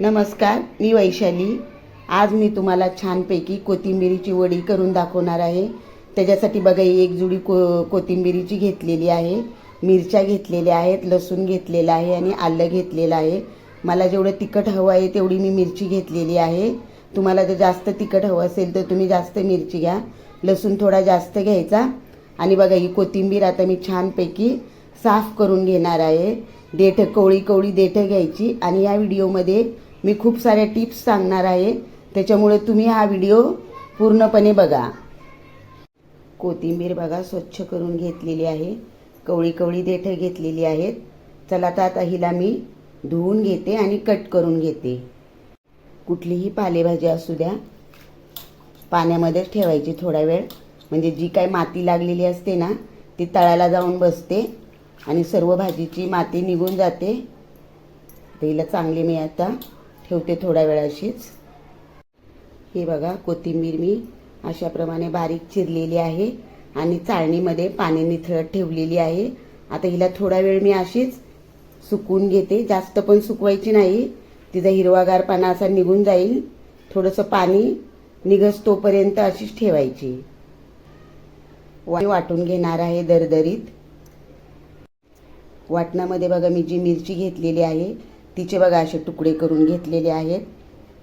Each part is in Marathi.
नमस्कार मी वैशाली. आज मी तुम्हाला छानपैकी कोथिंबिरीची वडी करून दाखवणार आहे. त्याच्यासाठी बघा एक जुडी को कोथिंबिरीची घेतलेली आहे. मिरच्या घेतलेल्या आहेत लसूण घेतलेलं आहे आणि आलं घेतलेलं आहे. मला जेवढं तिखट हवं आहे तेवढी मी मिरची घेतलेली आहे. तुम्हाला जर जास्त तिखट हवं असेल तर तुम्ही जास्त मिरची घ्या. लसूण थोडा जास्त घ्यायचा. आणि बघा ही कोथिंबीर आता मी छानपैकी साफ करून घेणार आहे. देठं कवळी कवळी देठं घ्यायची. आणि या व्हिडिओमध्ये मी खूप साऱ्या टिप्स सांगणार आहे. त्याच्यामुळे तुम्ही हा व्हिडिओ पूर्णपणे बघा. कोथिंबीर बघा स्वच्छ करून घेतलेली आहे. कवळी कवळी देठं घेतलेली आहेत. चला तर आता हिला मी धुवून घेते आणि कट करून घेते. कुठलीही पालेभाजी असू द्या. पाण्यामध्येच ठेवायची थोडा वेळ. म्हणजे जी काय माती लागलेली असते ना ती तळाला जाऊन बसते आणि सर्व भाजीची माती निघून जाते. तर हिला चांगली मी आता ठेवते थोड्या वेळ अशीच हे बघा कोथिंबीर मी अशाप्रमाणे बारीक चिरलेली आहे आणि चाळणीमध्ये पाणी निथळत ठेवलेली आहे. आता हिला थोडा वेळ मी अशीच सुकून घेते. जास्त पण सुकवायची नाही. तिचा हिरवागारपणा असा निघून जाईल. थोडंसं पाणी निघस तोपर्यंत अशीच ठेवायची. वा- वाटून घेणार आहे दरदरीत. वाटणामध्ये बघा मी जी मिरची घेतलेली आहे तिचे बघा असे तुकडे करून घेतलेले आहेत.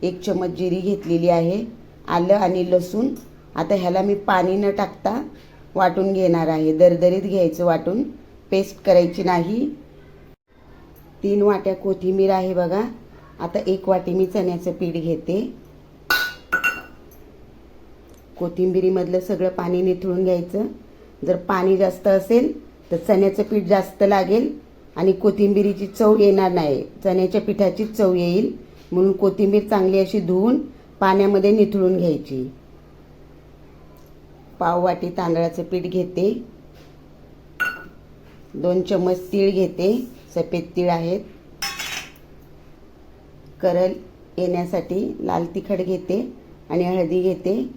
एक चमच जिरी घेतलेली आहे. आलं आणि लसूण. आता ह्याला मी पाणी न टाकता वाटून घेणार आहे. दरदरीत घ्यायचं वाटून. पेस्ट करायची नाही. तीन वाट्या कोथिंबीर आहे बघा. आता एक वाटी मी चण्याचं पीठ घेते. कोथिंबिरीमधलं सगळं पाणी निथळून घ्यायचं. जर पाणी जास्त असेल तर चण्याचं पीठ जास्त लागेल. आणि कोथिंबिरीची चव येणार नाही. चण्याच्या पिठाची चव येईल. म्हणून कोथिंबीर चांगली अशी धुवून पाण्यामध्ये निथळून घ्यायची. पाव वाटी तांदळाचं पीठ घेते. दोन चम्मच तीळ घेते. सफेद तीळ आहेत. करल येण्यासाठी लाल तिखट घेते आणि हळदी घेते.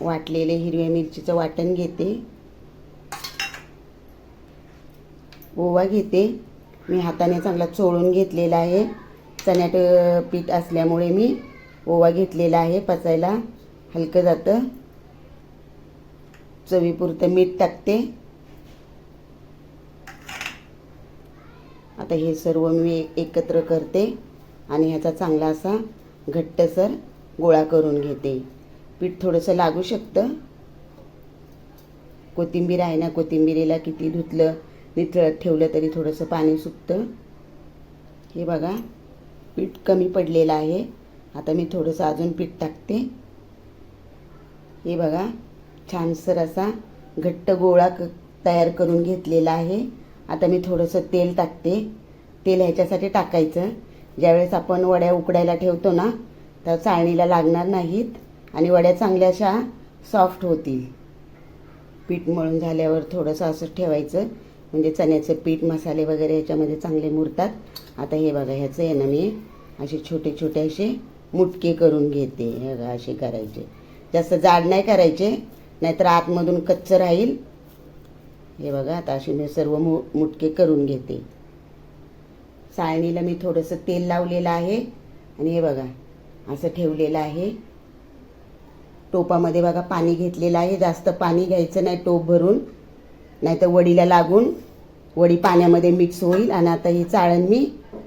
वाटलेले हिरव्या मिरचीचं वाटण घेते. ओवा घेते. मी हाताने चांगला चोळून घेतलेला आहे. चण्याट पीठ असल्यामुळे मी ओवा घेतलेला आहे पचायला. हलकं जातं. चवीपुरतं मीठ टाकते. आता हे सर्व मी एकत्र करते आणि ह्याचा चांगला असा घट्टसर गोळा करून घेते. पीठ थोडंसं लागू शकतं. कोथिंबीर आहे ना कोथिंबीरीला किती धुतलं नितळत ठेवलं तरी थोडंसं पाणी सुकतं हे बघा पीठ कमी पडलेलं आहे. आता मी थोडंसं अजून पीठ टाकते. हे बघा छानसर असा घट्ट गोळा क तयार करून घेतलेला आहे. आता मी थोडंसं तेल टाकते. तेल ह्याच्यासाठी टाकायचं. ज्यावेळेस आपण वड्या उकडायला ठेवतो ना तर चाळणीला लागणार नाहीत आणि वड्या चांगल्या अशा सॉफ्ट होतील. पीठ मळून झाल्यावर थोडंसं असं ठेवायचं. म्हणजे चण्याचं पीठ मसाले वगैरे ह्याच्यामध्ये चांगले मुरतात. आता हे बघा ह्याचं आहे ना मी असे छोटे छोटे असे मुटके करून घेते हे बघा असे करायचे. जास्त जाड नाही करायचे नाहीतर आतमधून कच्चं राहील. हे बघा आता असे मी सर्व मु मुटके करून घेते. साळणीला मी थोडंसं तेल लावलेलं आहे. आणि हे बघा असं ठेवलेलं आहे. टोपामध्ये बघा पाणी घेतलेलं आहे. जास्त पाणी घ्यायचं नाही टोप भरून नाहीतर वडीला लागून. वडी पाण्यामध्ये मिक्स होईल आणि आता ही चाळण मी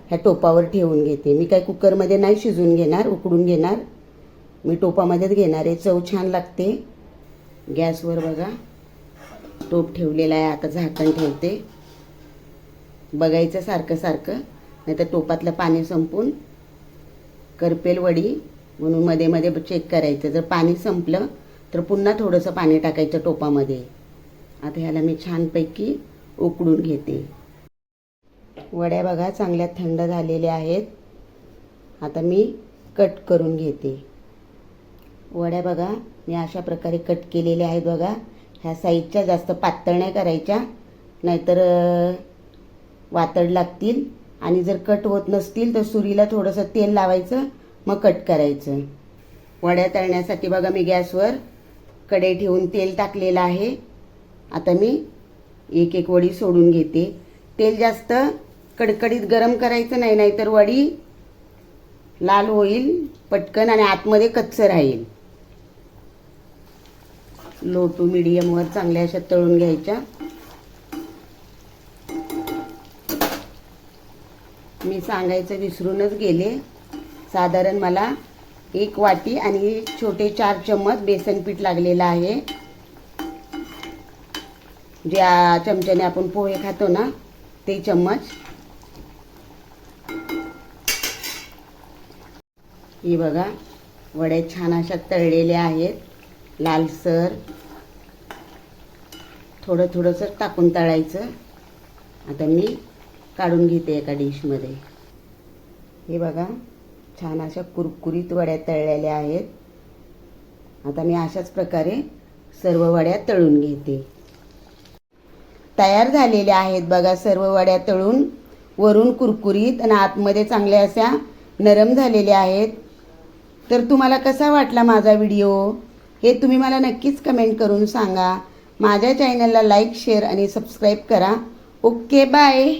ह्या टोपावर ठेवून घेते. मी काय कुकरमध्ये नाही शिजून घेणार उकडून घेणार. मी टोपामध्येच घेणार आहे. चव छान लागते. गॅसवर बघा. टोप ठेवलेला आहे. आता झाकण ठेवते. बघायचं सारखं सारखं. नाहीतर टोपातलं पाणी संपून करपेल वडी म्हणून मध्ये मध्ये चेक करायचं. जर पाणी संपलं तर पुन्हा थोडंसं पाणी टाकायचं टोपामध्ये. आता ह्याला मी छानपैकी उकडून घेते. वड्या बघा चांगल्या थंड झालेल्या आहेत. आता मी कट करून घेते. वड्या बघा मी अशा प्रकारे कट केलेल्या आहेत बघा. ह्या साईजच्या जास्त पातळ नाही करायच्या नाहीतर वातड लागतील. आणि जर कट होत नसतील तर सुरीला थोडंसं तेल लावायचं मग कट करायचं. वड्या तळण्यासाठी बघा मी गॅसवर कढई ठेवून तेल टाकलेलं आहे. आता मी एक एक वडी सोडून घेते. तेल जास्त कडकडीत गरम करायचं नाही नाहीतर वडी लाल होईल पटकन आणि आतमध्ये कच्चं राहील. लो टू मिडियमवर चांगल्या अशा तळून घ्यायच्या. मी सांगायचं विसरूनच गेले. साधारण मला एक वाटी आणि छोटे चार चम्मच बेसन पीठ लागलेलं आहे. ज्या चमच्याने आपण पोहे खातो ना ते चम्मच. ही बघा वड्या छान अशा तळलेल्या आहेत लालसर. थोडं थोडंसं टाकून तळायचं. आता मी काढून घेते एका डिशमध्ये. हे बघा छान अशा कुरकुरीत वड्या तळलेल्या आहेत. आता मी अशाच प्रकारे सर्व वड्या तळून घेते. तयार झालेल्या आहेत बघा सर्व वड्या तळून. वरून कुरकुरीत आणि आतमध्ये चांगल्या अशा नरम झालेल्या आहेत. तर तुम्हाला कसा वाटला माझा व्हिडिओ? हे तुम्ही मला नक्कीच कमेंट करून सांगा. माझ्या चॅनलला लाईक शेअर आणि सबस्क्राईब करा. Okay bye.